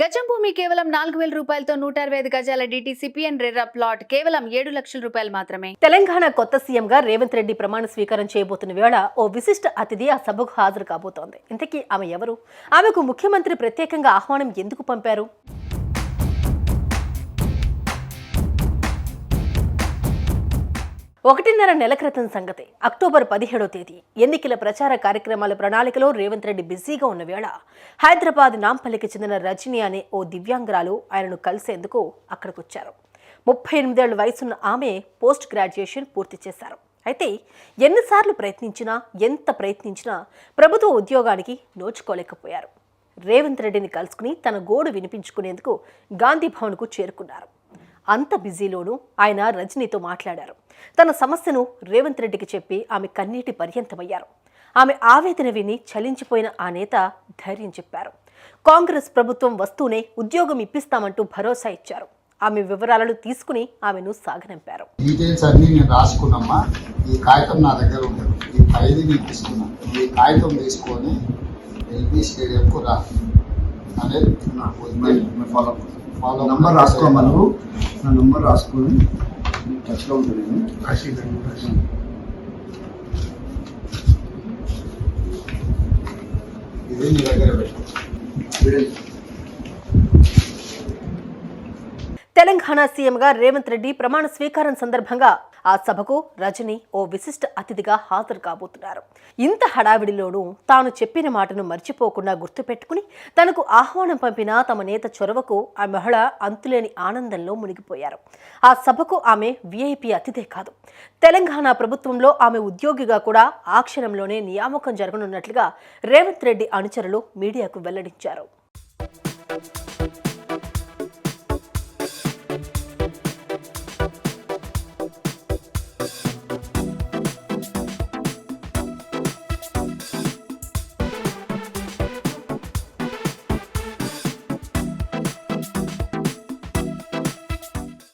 గజం భూమి కేవలం నాలుగు వేల రూపాయలతో నూట అరవై ఐదు గజాల డిటిసిపిఎన్ రెర్రా ప్లాట్ కేవలం ఏడు లక్షల రూపాయలు మాత్రమే. తెలంగాణ కొత్త సీఎంగా రేవంత్ రెడ్డి ప్రమాణ స్వీకారం చేయబోతున్న వేళ ఓ విశిష్ట అతిథి ఆ సభకు హాజరు కాబోతోంది. ఇంతకీ ఆమె ఎవరు? ఆమెకు ముఖ్యమంత్రి ప్రత్యేకంగా ఆహ్వానం ఎందుకు పంపారు? ఒకటిన్నర నెల క్రితం సంగతి. అక్టోబర్ పదిహేడో తేదీ. ఎన్నికల ప్రచార కార్యక్రమాల ప్రణాళికలో రేవంత్ రెడ్డి బిజీగా ఉన్న వేళ హైదరాబాద్ నాంపల్లికి చెందిన రజని అనే ఓ దివ్యాంగురాలు ఆయనను కలిసేందుకు అక్కడికొచ్చారు. ముప్పై ఎనిమిదేళ్ళ వయసున్న ఆమె పోస్ట్ గ్రాడ్యుయేషన్ పూర్తి చేశారు. అయితే ఎన్నిసార్లు ప్రయత్నించినా ఎంత ప్రయత్నించినా ప్రభుత్వ ఉద్యోగానికి నోచుకోలేకపోయారు. రేవంత్ రెడ్డిని కలుసుకుని తన గోడు వినిపించుకునేందుకు గాంధీ భవన్కు చేరుకున్నారు. అంత బిజీలోనూ ఆయన రజనీతో మాట్లాడారు. తన సమస్యను రేవంత్ రెడ్డికి చెప్పి ఆమె కన్నీటి పర్యంతమయ్యారు. ఆమె ఆవేదన విని చలించిపోయిన ఆ నేత ధైర్యం చెప్పారు. కాంగ్రెస్ ప్రభుత్వం వస్తూనే ఉద్యోగం ఇప్పిస్తామంటూ భరోసా ఇచ్చారు. ఆమె వివరాలను తీసుకుని ఆమెను సాగనంపారు. డీటెయిల్స్ అన్ని నేను రాసుకున్నామా ఈ కాగితం నా దగ్గర ఉండదు ఈ ఖైదీ నీకు ఇస్తున్నాను ఈ కాగితం తీసుకొని ఎల్బీ స్టేడియంకు రా. అనేది నాకు ఫాలో ఫాలో నంబర్ రాసుకోమా నువ్వు. నా నంబర్ రాసుకొని టచ్లో ఉంటుంది నేను. ఇది నీ దగ్గర పెట్టు. తెలంగాణ సీఎంగా రేవంత్ రెడ్డి ప్రమాణ స్వీకారం సందర్భంగా ఆ సభకు రజని ఓ విశిష్ట అతిథిగా హాజరు కాబోతున్నారు. ఇంత హడావిడిలోనూ తాను చెప్పిన మాటను మర్చిపోకుండా గుర్తుపెట్టుకుని తనకు ఆహ్వానం పంపిన తమ నేత చొరవకు ఆ మహిళ అంతులేని ఆనందంలో మునిగిపోయారు. ఆ సభకు ఆమె విఐపి అతిథే కాదు. తెలంగాణ ప్రభుత్వంలో ఆమె ఉద్యోగిగా కూడా ఆ క్షణంలోనే నియామకం జరగనున్నట్లుగా రేవంత్ రెడ్డి అనుచరులు మీడియాకు వెల్లడించారు.